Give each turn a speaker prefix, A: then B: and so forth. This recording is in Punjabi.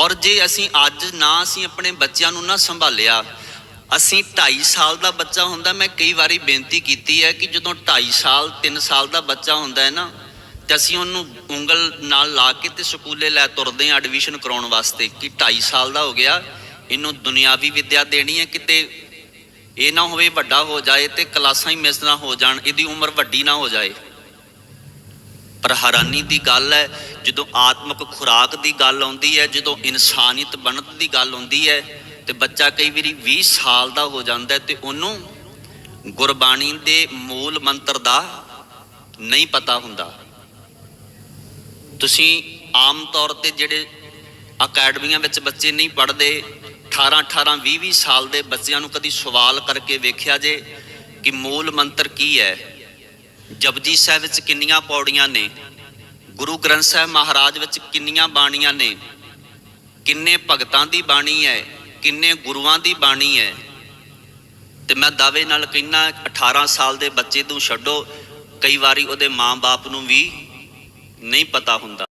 A: ਔਰ ਜੇ ਅਸੀਂ ਅੱਜ ਨਾ ਅਸੀਂ ਆਪਣੇ ਬੱਚਿਆਂ ਨੂੰ ਨਾ ਸੰਭਾਲਿਆ, ਅਸੀਂ 2.5 ਸਾਲ ਦਾ ਬੱਚਾ ਹੁੰਦਾ, ਮੈਂ ਕਈ ਵਾਰੀ ਬੇਨਤੀ ਕੀਤੀ ਹੈ ਕਿ ਜਦੋਂ 2.5 ਸਾਲ 3 ਸਾਲ ਦਾ ਬੱਚਾ ਹੁੰਦਾ ਹੈ ਨਾ, ਤੇ ਅਸੀਂ ਉਹਨੂੰ ਉਂਗਲ ਨਾਲ ਲਾ ਕੇ ਤੇ ਸਕੂਲੇ ਲੈ ਤੁਰਦੇ ਹਾਂ ਐਡਮਿਸ਼ਨ ਕਰਾਉਣ ਵਾਸਤੇ ਕਿ 2.5 ਸਾਲ ਦਾ ਹੋ ਗਿਆ, ਇਹਨੂੰ ਦੁਨਿਆਵੀ ਵਿੱਦਿਆ ਦੇਣੀ ਹੈ ਕਿਤੇ ਇਹ ਨਾ ਹੋਵੇ ਵੱਡਾ ਹੋ ਜਾਏ ਤੇ ਕਲਾਸਾਂ ਹੀ ਮਿਸ ਨਾ ਹੋ ਜਾਣ, ਇਹਦੀ ਉਮਰ ਵੱਡੀ ਨਾ ਹੋ ਜਾਏ। ਪਰ ਹੈਰਾਨੀ ਦੀ ਗੱਲ ਹੈ, ਜਦੋਂ ਆਤਮਿਕ ਖੁਰਾਕ ਦੀ ਗੱਲ ਆਉਂਦੀ ਹੈ, ਜਦੋਂ ਇਨਸਾਨੀਅਤ ਬਣਤ ਦੀ ਗੱਲ ਆਉਂਦੀ ਹੈ, ਤੇ ਬੱਚਾ ਕਈ ਵਾਰੀ 20 ਸਾਲ ਦਾ ਹੋ ਜਾਂਦਾ ਹੈ ਤੇ ਉਹਨੂੰ ਗੁਰਬਾਣੀ ਦੇ ਮੂਲ ਮੰਤਰ ਦਾ ਨਹੀਂ ਪਤਾ ਹੁੰਦਾ। ਤੁਸੀਂ ਆਮ ਤੌਰ ਤੇ ਜਿਹੜੇ ਅਕੈਡਮੀਆਂ ਵਿੱਚ ਬੱਚੇ ਨਹੀਂ ਪੜ੍ਹਦੇ 18 18 20 20 ਸਾਲ ਦੇ ਬੱਚਿਆਂ ਨੂੰ ਕਦੀ ਸਵਾਲ ਕਰਕੇ ਵੇਖਿਆ ਜੇ ਕਿ ਮੂਲ ਮੰਤਰ ਕੀ ਹੈ? ਜਪਜੀ ਸਾਹਿਬ ਵਿੱਚ ਕਿੰਨੀਆਂ ਪੌੜੀਆਂ ਨੇ? ਗੁਰੂ ਗ੍ਰੰਥ ਸਾਹਿਬ ਮਹਾਰਾਜ ਵਿੱਚ ਕਿੰਨੀਆਂ ਬਾਣੀਆਂ ਨੇ? ਕਿੰਨੇ ਭਗਤਾਂ ਦੀ ਬਾਣੀ ਹੈ? ਕਿੰਨੇ ਗੁਰੂਆਂ ਦੀ ਬਾਣੀ ਹੈ? ਤੇ ਮੈਂ ਦਾਅਵੇ ਨਾਲ ਕਹਿੰਨਾ 18 ਸਾਲ ਦੇ ਬੱਚੇ ਨੂੰ ਛੱਡੋ। ਕਈ ਵਾਰੀ ਉਹਦੇ ਮਾਂ-ਬਾਪ ਨੂੰ ਵੀ ਨਹੀਂ ਪਤਾ ਹੁੰਦਾ।